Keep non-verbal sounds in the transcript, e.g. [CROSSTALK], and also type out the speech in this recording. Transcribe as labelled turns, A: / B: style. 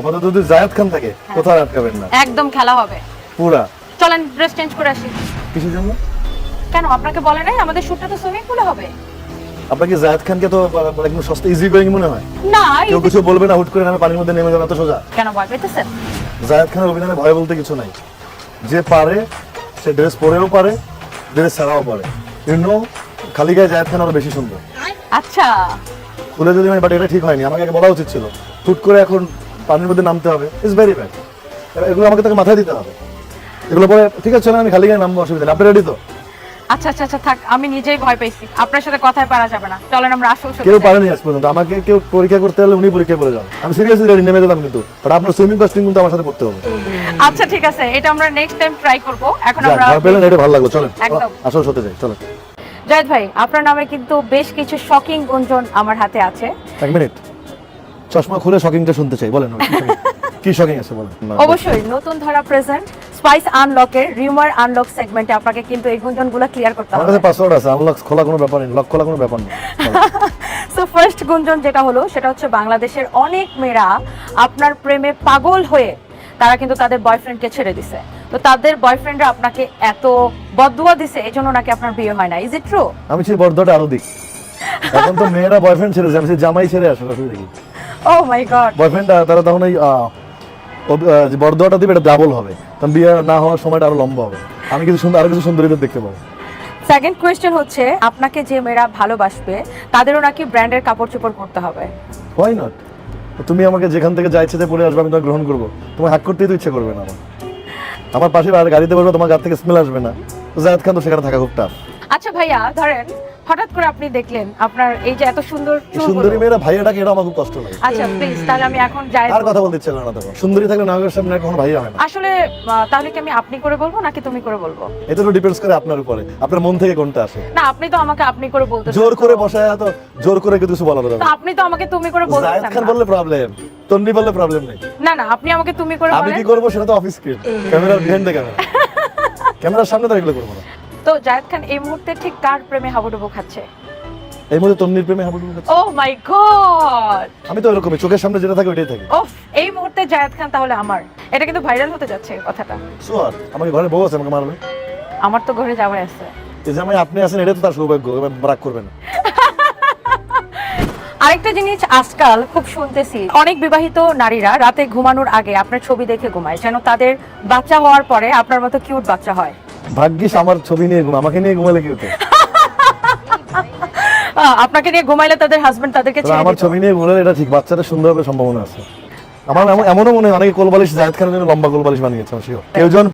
A: আপাতত যদি জায়েদ খান থাকে কোথাও আটকাবেন না।
B: একদম খেলা হবে।
A: পুরা।
B: চলেন ড্রেস চেঞ্জ করে আসি।
A: কিসের জন্য?
B: কেন আপনাকে বলে নাই? আমাদের শুটটা তো সুইমিং পুলে হবে।
A: আপনার কি জায়েদ খানকে তো একদম সস্তা ইজি গোয়িং মনে হয়।
B: না
A: কেউ কিছু বলবে না হুট করে নামে পানির মধ্যে নেমে যাবে সোজা।
B: কেন ভয় পেতেছেন
A: জায়েদ খানের অভিধানে ভয় বলতে কিছু নাই। যে পারে সে ড্রেস পরেও পারে ড্রেস ছাড়াও পারে। ইউ নো খালি গায়ে জায়েদ খান আরও বেশি সুন্দর।
B: আচ্ছা।
A: খুলে যদি আমি বাট এটা ঠিক হয়নি আমাকে আগে বলা উচিত ছিল। হুট করে এখন পানির মধ্যে নামতে হবে। ইটস ভেরি ব্যাড এগুলো আমাকে তাকে মাথায় দিতে হবে। এগুলো পরে ঠিক আছে আমি খালি গায়ে নামবো অসুবিধা নেই। আপনি রেডি তো?
B: আচ্ছা আচ্ছা আচ্ছা থাক আমি নিজেই ভয় পেয়েছি আপনার সাথে কথায় পারা যাবে না। চলেন আমরা আসল
A: কেউ পারেনি আজ পর্যন্ত। আমাকে কেউ পরীক্ষা করতে হলে উনি পরীক্ষা করে যান আমি সিরিয়াসলি রেডি নেমে গেলাম কিন্তু। বাট আপনার সুইমিং কস্টিং কিন্তু আমার সাথে করতে হবে।
B: আচ্ছা ঠিক আছে এটা আমরা নেক্সট টাইম ট্রাই করব। এখন আমরা
A: পেলেন এটা ভালো লাগল। চলেন। আসল সত্যি যাই চলেন
B: জায়েদ ভাই আপনার নামে কিন্তু বেশ কিছু শকিং গুঞ্জন আমার হাতে আছে।
A: এক মিনিট চশমা খুলে শকিংটা শুনতে চাই বলেন কি শকিং আছে বলেন। [LAUGHS]
B: অবশ্যই নতুন ধারা প্রেজেন্ট স্পাইস আনলকের রিউমার আনলক সেগমেন্টে আপনাকে কিন্তু এই গুঞ্জনগুলো ক্লিয়ার করতে
A: আমার
B: হবে।
A: কাছে পাসওয়ার্ড আছে আনলক খোলা কোনো ব্যাপার নেই লক খোলা কোনো ব্যাপার নেই। [LAUGHS]
B: সো ফার্স্ট গুঞ্জন যেটা হলো সেটা হচ্ছে বাংলাদেশের অনেক মেয়েরা আপনার প্রেমে পাগল হয়ে তারা কিন্তু তাদের বয়ফ্রেন্ডকে ছেড়ে দিছে। তো তাদের বয়ফ্রেন্ডরা আপনাকে এত বদুয়া দিছে এই জন্য নাকি আপনার বিয়ে হয় না। ইজ ইট ট্রু
A: আমি সেই বর্ধটা আরও দিই এখন তো মেয়েরা বয়ফ্রেন্ড ছেড়েছে আমি সেই জামাই ছেড়ে আসলে কি
B: ও মাই গড
A: বয়ফ্রেন্ড তারা তখন ওই বর্ধটা দিবে এটা ডাবল হবে। তখন বিয়ে না হওয়ার সময়টা আরও লম্বা হবে। আমি কিছু সুন্দর আরও কিছু সুন্দরীদের দেখতে পাবো।
B: সেকেন্ড কোয়েশ্চেন হচ্ছে আপনাকে যে মেয়েরা ভালোবাসবে তাদেরও নাকি ব্র্যান্ডের কাপড় চোপড় পরতে হবে?
A: হোয়াই নট তুমি আমাকে যেখান থেকে যা ইচ্ছে পড়ে আসবে আমি তোমাকে গ্রহণ করব। তোমার হাক করতেই তো ইচ্ছে করবে না আমার। আমার পাশে গাড়িতে বসবে তোমার গাড়ি থেকে স্মেল আসবে না। তো জায়দ খান তো সেখানে থাকা খুব টাফ
B: আচ্ছা ভাইয়া ধরেন হঠাৎ করে আপনি দেখলেন আপনার এই যে এত সুন্দর
A: সুন্দরী মেয়েরা ভাইয়াটাকে এটা আমার খুব কষ্ট লাগে।
B: আচ্ছা প্লিজ তাহলে আমি এখন যাই।
A: আর কথা বলতে ইচ্ছে করে না তখন সুন্দরী থাকলে নায়কের সামনে কখনো ভাইয়া হয় না।
B: আসলে তাহলে কি আমি আপনি করে বলব নাকি তুমি করে বলব?
A: এটা তো ডিপেন্ডস করে আপনার উপরে। আপনার মন থেকে কোনটা আসে?
B: না আপনি তো আমাকে আপনি করে বলতে
A: জোর করে বসায় তো জোর করে কিছু বলানো যাবে?
B: আপনি তো আমাকে তুমি করে
A: জায়েদ
B: বলতেছেন
A: খান
B: না।
A: বললে প্রবলেম তন্নি বললে প্রবলেম নেই।
B: না না আপনি আমাকে তুমি করে
A: আমি কি করব সেটা তো অফিস ক্যামেরার বিহাইন্ড দ্য ক্যামেরা ক্যামেরার সামনে তো এগুলো করব না।
B: তো জায়েদ খান এই মুহূর্তে ঠিক কার প্রেমে হাবুডুবু খাচ্ছে?
A: এই মধ্যে তন্নির প্রেমে হাবুডুবু খাচ্ছে।
B: ও মাই গড
A: আমি তো এরকমই চোখের সামনে যেটা থাকে ওইটাই থাকে।
B: ওফ এই মুহূর্তে জায়েদ খান তাহলে আমার। এটা কিন্তু ভাইরাল হতে যাচ্ছে কথাটা।
A: সোয়ার আমাকে ঘরে বউ আছে আমাকে মারবে?
B: আমার তো ঘরে যাওয়াই আছে।
A: এই আমি আপনি আছেন এটা তো তার সৌভাগ্য এবার রাগ করবেন
B: আরেকটা জিনিস আজকাল খুব শুনতেছি অনেক বিবাহিত নারীরা রাতে ঘুমানোর আগে আপনার ছবি দেখে ঘুমায় যেন তাদের বাচ্চা হওয়ার পরে আপনার মতো কিউট বাচ্চা হয়।
A: ভাগ্যিস আমার ছবি নিয়ে ঘুম আমাকে নিয়ে ঘুমালে কেউ হতো?
B: আপনাকে নিয়ে ঘুমাইলে তাদের হাজবেন্ড তাদেরকে ছেড়ে
A: আমার ছবি নিয়ে ঘুমালে এটা ঠিক বাচ্চাটা সুন্দর হবে সম্ভাবনা আছে। আমার এমন- এমনও মনে হয় অনেকে কোলবালিশ জায়দ খানের জন্য লম্বা কোলবালিশ বানিয়েছে শিওর কেউ যখন